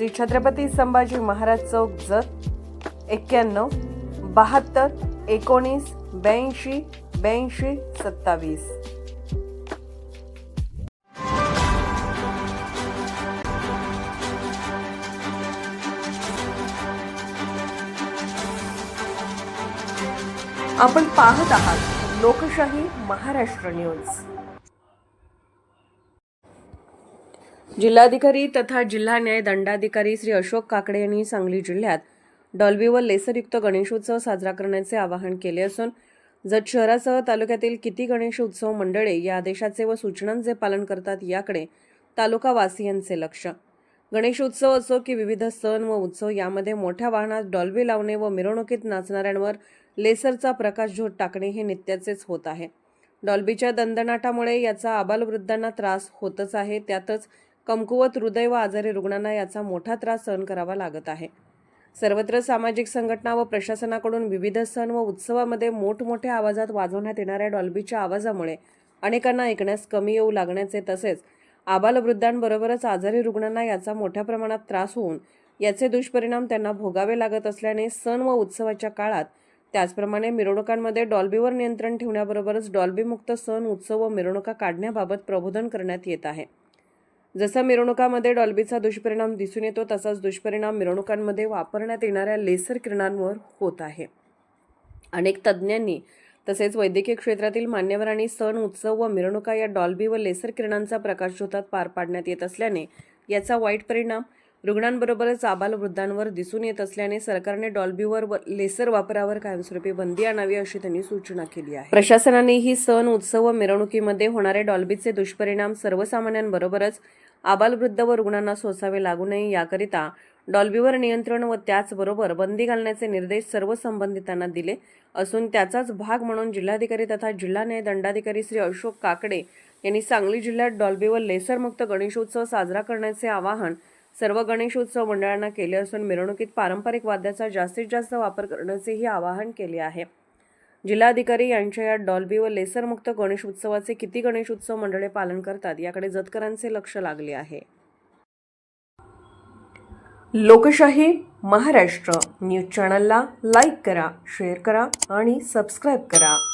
श्री छत्रपती संभाजी महाराज चौक जत एक्क्याण्णव बहात्तर एकोणीस ब्याऐंशी ब्याऐंशी सत्तावीस. आपण पाहत आहात लोकशाही महाराष्ट्र न्यूज. जिल्हाधिकारी तथा जिल्हा न्याय दंडाधिकारी श्री अशोक काकडे यांनी सांगली जिल्ह्यात डॉल्बी व लेसरयुक्त गणेशोत्सव साजरा करण्याचे आवाहन केले असून जत शहरासह तालुक्यातील किती गणेश उत्सव मंडळे या आदेशाचे व सूचनांचे पालन करतात याकडे तालुकावासियांचे लक्ष. गणेशोत्सव असो की विविध सण व उत्सव यामध्ये मोठ्या वाहनात डॉल्बी लावणे व मिरवणुकीत नाचणाऱ्यांवर लेसरचा प्रकाशझोत टाकणे हे नित्याचेच होत आहे. डॉल्बीच्या दंदनाटामुळे याचा आबालवृद्धांना त्रास होतच आहे त्यातच कमकुवत हृदय व आजारी रुग्णांना याचा मोठा त्रास सहन करावा लागत आहे. सर्वत्र सामाजिक संघटना व प्रशासनाकडून विविध सण व उत्सवामध्ये मोठमोठ्या आवाजात वाजवण्यात येणाऱ्या डॉल्बीच्या आवाजामुळे अनेकांना ऐकण्यास कमी येऊ लागण्याचे तसेच आबालवृद्धांबरोबरच आजारी रुग्णांना याचा मोठ्या प्रमाणात त्रास होऊन याचे दुष्परिणाम त्यांना भोगावे लागत असल्याने सण व उत्सवाच्या काळात त्याचप्रमाणे मिरवणुकांमध्ये डॉल्बीवर नियंत्रण ठेवण्याबरोबरच डॉल्बीमुक्त सण उत्सव व मिरवणुका काढण्याबाबत प्रबोधन करण्यात येत आहे. जसा मिरवणुकामध्ये डॉल्बीचा दुष्परिणाम दिसून येतो तसाच दुष्परिणाम मिरवणुकांमध्ये वापरण्यात येणाऱ्या लेसर किरणांवर होत आहे. अनेक तज्ज्ञांनी तसेच वैद्यकीय क्षेत्रातील मान्यवरांनी सण उत्सव व मिरवणुका या डॉल्बी व लेसर किरणांचा प्रकाशझोतात पार पाडण्यात येत असल्याने याचा वाईट परिणाम रुग्णांबरोबरच आबालवृद्धांवर दिसून येत असल्याने सरकारने डॉल्बीवर व लेसर वापरावर कायमस्वरूपी बंदी आणावी अशी त्यांनी सूचना केली आहे. प्रशासनाने ही सण उत्सव व मिरवणुकीमध्ये होणारे डॉल्बीचे दुष्परिणाम सर्वसामान्यांबरोबरच आबालवृद्ध व रुग्णांना सोसावे लागू नये याकरिता डॉल्बीवर नियंत्रण व त्याचबरोबर बंदी घालण्याचे निर्देश सर्व संबंधितांना दिले असून त्याचाच भाग म्हणून जिल्हाधिकारी तथा जिल्हा न्याय दंडाधिकारी श्री अशोक काकडे यांनी सांगली जिल्ह्यात डॉल्बीवर लेसरमुक्त गणेशोत्सव साजरा करण्याचे आवाहन सर्व गणेशोत्सव मंडळांना केले असून मिरवणुकीत पारंपरिक वाद्याचा जास्तीत जास्त वापर करण्याचेही आवाहन केले आहे. जिल्हाधिकारी यांच्या या डॉल्बी व लेसरमुक्त गणेश उत्सवाचे किती गणेश उत्सव मंडळे पालन करतात याकडे जतकरांचे लक्ष लागले आहे. लोकशाही महाराष्ट्र न्यूज चॅनलला लाईक करा शेअर करा आणि सबस्क्राईब करा.